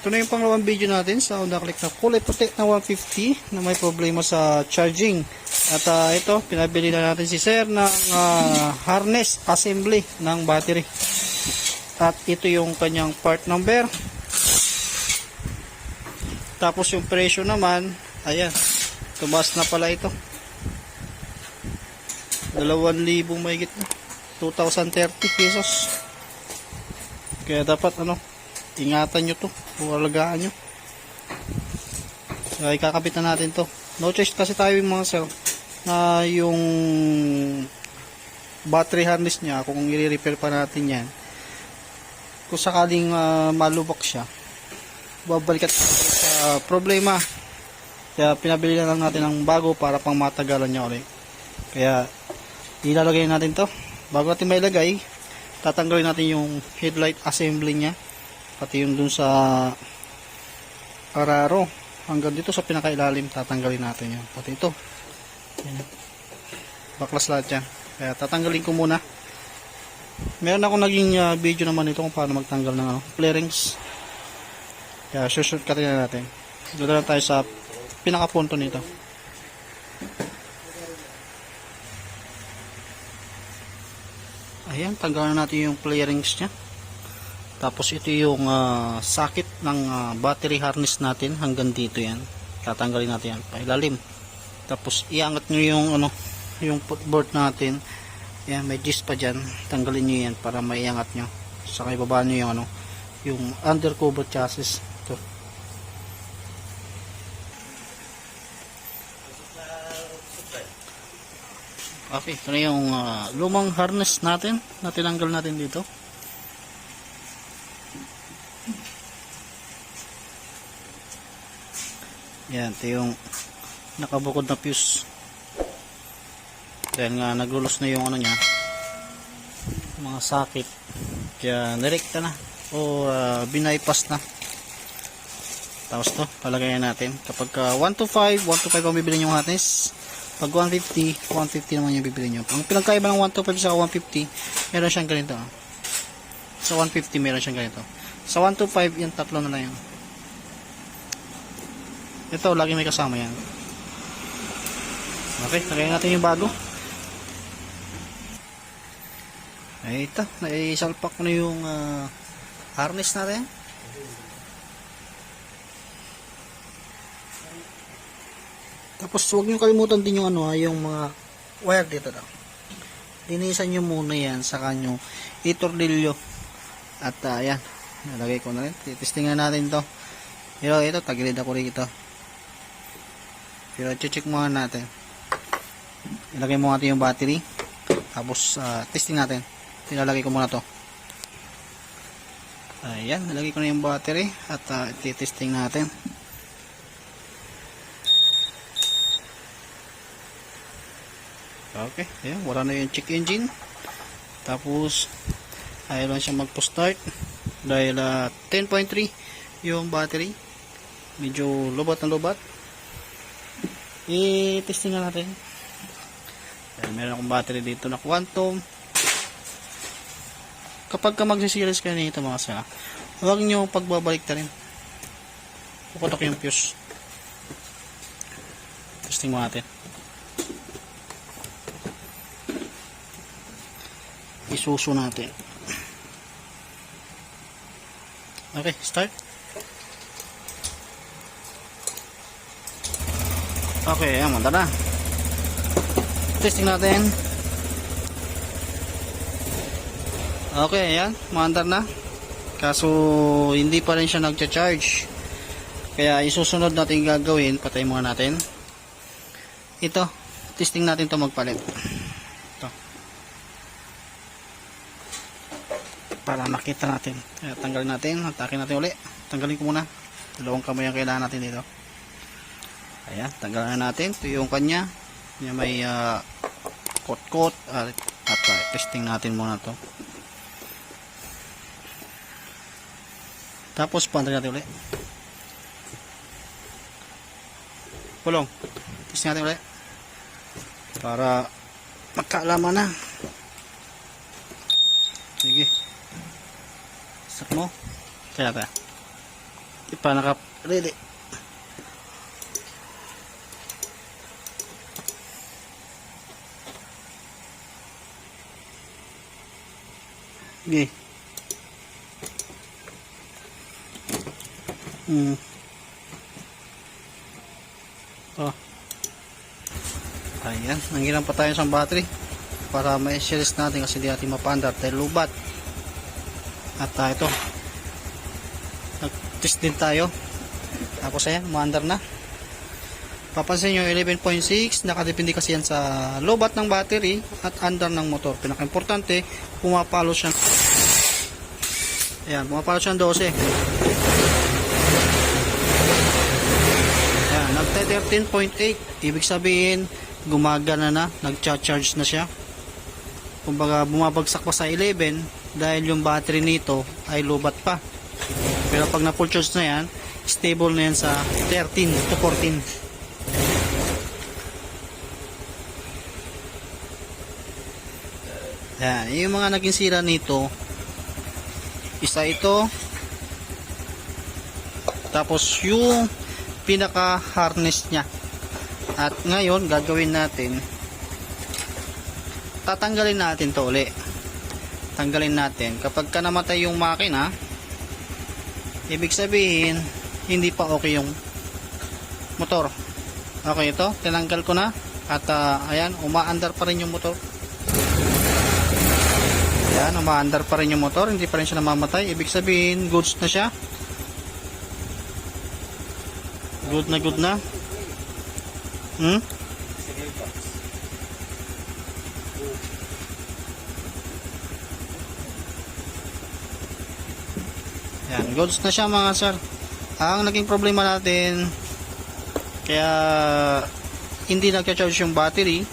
Ito na yung pangalawang video natin sa Honda Click na kulay puti na 150 na may problema sa charging. At ah, ito, pinabili na natin si Sir ng ah, harness assembly ng battery. At ito yung kanyang part number. Tapos yung presyo naman, ayan, tumaas na pala ito. 2,000 mahigit na. 2,030 pesos. Kaya dapat ano, ingatan nyo to. O alagaan nyo. Kaya ikakabit na natin to. No choice kasi tayo yung mga sir na yung battery harness niya kung i-repair pa natin yan kung sakaling ah, malubak siya babalik at sa problema kaya pinabili na lang natin ng bago para pang matagalan niya ulit kaya ilalagay natin to bago natin mailagay tatanggalin natin yung headlight assembly niya pati yung dun sa araro. Hanggang dito sa pinakailalim tatanggalin natin yan pati ito. Yan. baklas lahat yan. Kaya tatanggalin ko muna. Meron ako naging ah, video naman ito kung paano magtanggal ng ano, clearings kaya susurkatin na natin. Dito na tayo sa pinakapunto nito. Ayan tanggalan natin yung clearings nya tapos ito yung ah, sakit ng ah, battery harness natin. Hanggang dito yan. Tatanggalin natin yan. Pailalim. Tapos iangat nyo yung ano yung footboard natin. Yan may gist pa dyan. Tanggalin nyo yan para maiangat nyo. Saka ibaba nyo yung ano yung undercover chassis. Ito. Okay ito yung ah, lumang harness natin na tinanggal natin dito yan ito yung nakabukod na fuse. Dahil nga naglulos na yung ano niya mga sakit kaya nirekta na o uh, binaypass na. Tapos to palagayan natin. Kapag ka 1 to 5 1 to 5 ang bibili nyo harness pag 150 150 naman yung bibili nyo ang pinagkaiba ng 1 to 5 sa 150 meron siyang ganito. Ah. sa 150 meron siyang ganito. Sa 1 to 5 yung tatlo na lang yun ito lagi may kasama yan. Okay lagayan natin yung bago. Ay ito naisalpak na yung ah, harness natin. Tapos huwag nyo kalimutan din yung ano yung mga wire dito daw. Linisan nyo muna yan sa kanyo itordilyo. At uh, ayan nalagay ko na rin. Titistingan natin to. Pero ito tagilid ako rito pero check muna natin. Ilagay mo natin yung battery. Tapos ah, testing natin. Nilalagay ko muna to. Ayan nilagay ko na yung battery at uh, titesting natin. Okay ayan wala na yung check engine. Tapos ayaw lang siya magpo start dahil ah, 10.3 yung battery. Medyo lobat na lobat i-testing na natin. Ayan, meron akong battery dito na quantum. Kapag ka magsisiris ka nito mga sala huwag nyo pagbabalik ta rin. Puputok yung fuse. Testing mo natin. Isuso natin. Okay start okay ayan manda na testing natin Okay, ayan. Maandar na. Kaso, hindi pa rin siya nagcha-charge. Kaya, isusunod natin gagawin. Patay muna natin. Ito. Testing natin to magpalit. Ito. Para makita natin. Kaya, tanggalin natin. Atakin natin uli. Tanggalin ko muna. Dalawang kamay ang kailangan natin dito. Ayan. Tanggalin na natin. Ito yung kanya. Yung may uh, coat-coat. at at uh, testing natin muna to. Tapos, pantay natin ulit. Pulong. Tapos natin ulit. Para magkaalaman na. Sige. Sak mo. Kaya ba? pa naka ready Okay. Hmm. Oh. Ayan, nanggilan pa tayo sa battery para ma-series natin kasi di natin mapandar dahil lubat. At uh, ito, nag-test din tayo. Tapos ayan, maandar na. Papansin nyo, 11.6, nakadepende kasi yan sa lobat ng battery at andar ng motor. Pinaka-importante, pumapalo siya. Ayan, pumapalo siya ng 12. Ayan, nagte 13.8. Ibig sabihin, gumagana na, nagcha-charge na siya. Kumbaga, bumabagsak pa sa 11 dahil yung battery nito ay lobat pa. Pero pag na-full charge na yan, stable na yan sa 13 to 14. Yan, yung mga naging sira nito, isa ito, tapos yung pinaka harness niya. At ngayon, gagawin natin, tatanggalin natin to uli. Tanggalin natin. Kapag ka namatay yung makina, ibig sabihin, hindi pa okay yung motor. Okay ito, tinanggal ko na. At ah, ayan, umaandar pa rin yung motor. Ayan, umaandar pa rin yung motor. Hindi pa rin siya namamatay. Ibig sabihin, goods na siya. Good na good na. Hmm? Yan, goods na siya mga sir. Ang naging problema natin, kaya hindi nagcha-charge yung battery,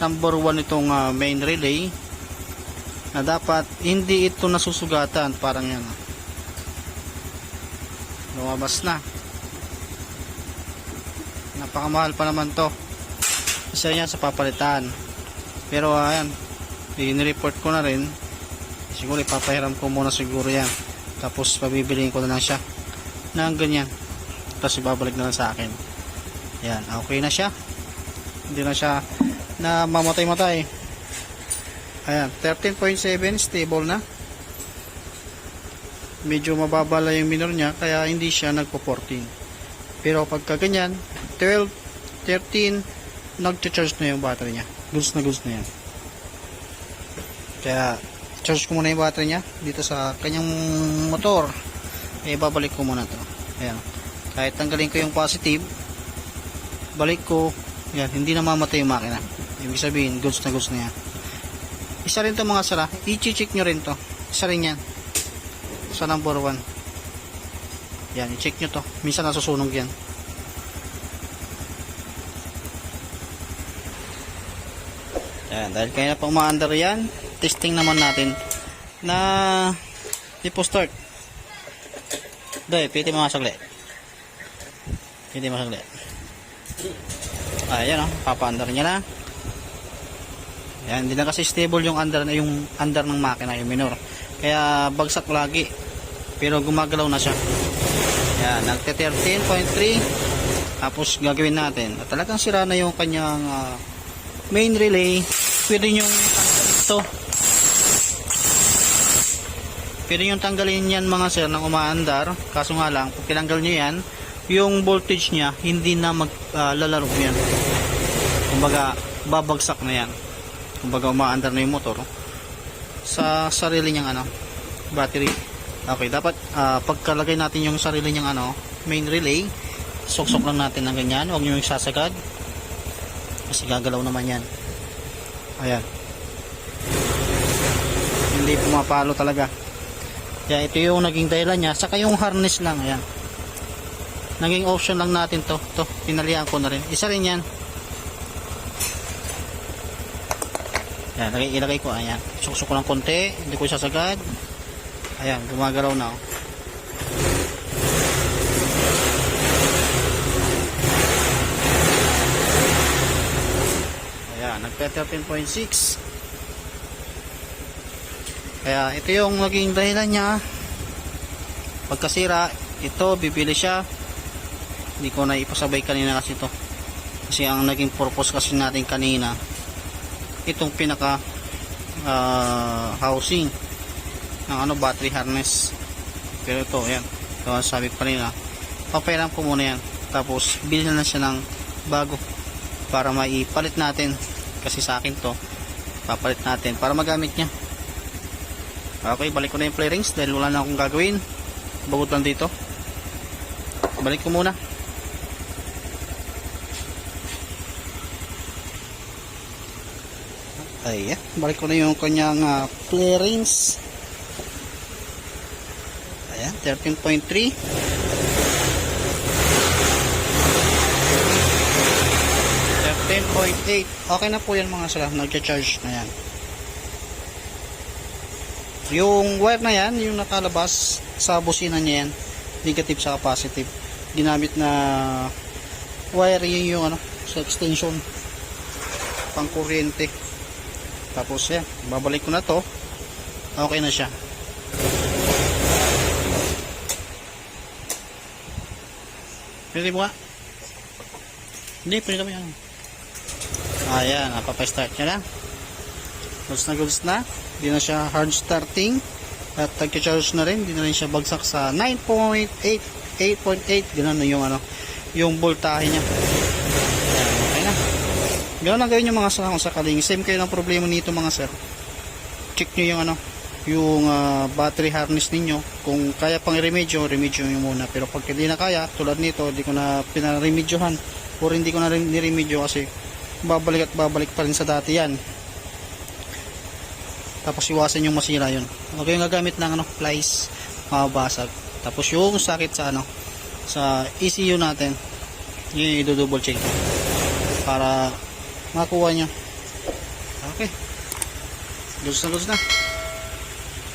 number 1 itong ah, main relay, na dapat hindi ito nasusugatan, parang yan. Lumabas na. Napakamahal pa naman to. Isa yan sa papalitan. Pero ayan, i-report ko na rin. Siguro ipapahiram ko muna siguro yan. Tapos pabibiliin ko na lang siya ng ganyan. Tapos ibabalik na lang sa akin. Yan, okay na siya. Hindi na siya na mamatay-matay. Ayan, 13.7 stable na. Medyo mababa lang yung minor niya kaya hindi siya nagpo-14. Pero pagka ganyan, 12, 13, nag-charge na yung battery niya. Goods na goods na yan. Kaya, charge ko muna yung battery niya dito sa kanyang motor. Eh, babalik ko muna to. Ayan. Kahit tanggalin ko yung positive, balik ko, yan, hindi na mamatay yung makina. Ibig sabihin, goods na goods na yan. Isa rin to mga sara. I-check nyo rin to. Isa rin yan. Sa number 1. Yan, i-check nyo to. Minsan nasusunog yan. Yan, dahil kaya na pang ma-under yan, testing naman natin na tipo start. Dahil, piti mga saglit. Piti mga saglit. Ayan o, papa-under niya na. Yan, hindi na kasi stable yung under yung under ng makina, yung minor. Kaya bagsak lagi. Pero gumagalaw na siya. Yan, nagte 13.3. Tapos gagawin natin. At talagang sira na yung kanyang ah, main relay. Pwede yung ito. Pwede yung tanggalin yan mga sir ng umaandar. Kaso nga lang, pag tinanggal nyo yan, yung voltage niya hindi na maglalaro yan. Kumbaga, babagsak na yan kumbaga umaandar na yung motor sa sarili niyang ano battery. Okay dapat ah, pagkalagay natin yung sarili niyang ano main relay suksok lang natin ng ganyan huwag nyo yung sasagad kasi gagalaw naman yan. Ayan. Hindi pumapalo talaga. Kaya ito yung naging dahilan niya saka yung harness lang ayan. Naging option lang natin to. To pinalihan ko na rin. Isa rin yan Ayan, lagay, ilagay ko. Ayan. Suksok ko lang konti. Hindi ko sasagad. Ayan, gumagalaw na. Oh. Ayan, nagpe 13.6. Kaya ito yung naging dahilan niya. Pagkasira, ito bibili siya hindi ko na ipasabay kanina kasi ito kasi ang naging purpose kasi natin kanina itong pinaka ah, housing ng ano battery harness. Pero ito yan ito sabi pa nila. Papairam ko muna yan. Tapos bilhin na siya ng bago para maipalit natin. Kasi sa akin to papalit natin para magamit niya. Okay balik ko na yung play rings dahil wala na akong gagawin. Bagot lang dito. Balik ko muna Ayan, balik ko na yung kanyang uh, play rings. Ayan, 13.3. 13.8. Okay na po yan mga sila. Nagcha-charge na yan. Yung wire na yan, yung nakalabas sa busina niya yan, negative sa positive. Ginamit na wire yun yung ano, sa extension pang kuryente. Tapos yan, babalik ko na to. Okay na siya. Pwede mo nga? Hindi, pwede kami yan. Ayan, napapastart niya lang. Goods na goods na. Hindi na siya hard starting. At nag-charge na rin. Hindi na rin siya bagsak sa 9.8 8.8 ganun yung ano yung voltahe niya ganun lang gawin yung mga sa sa kaling same kayo ng problema nito mga sir. Check nyo yung ano yung ah, battery harness ninyo. Kung kaya pang i-remedyo remedyo nyo muna. Pero pag hindi na kaya tulad nito hindi ko na pinaremedyohan. Or hindi ko na niremedyo kasi babalik at babalik pa rin sa dati yan. Tapos iwasan yung masira yun. Huwag kayong gagamit ng ano, plies mababasag. Tapos yung sakit sa ano sa ECU natin yun yung double check. Para makuha nyo okay. Goods na goods na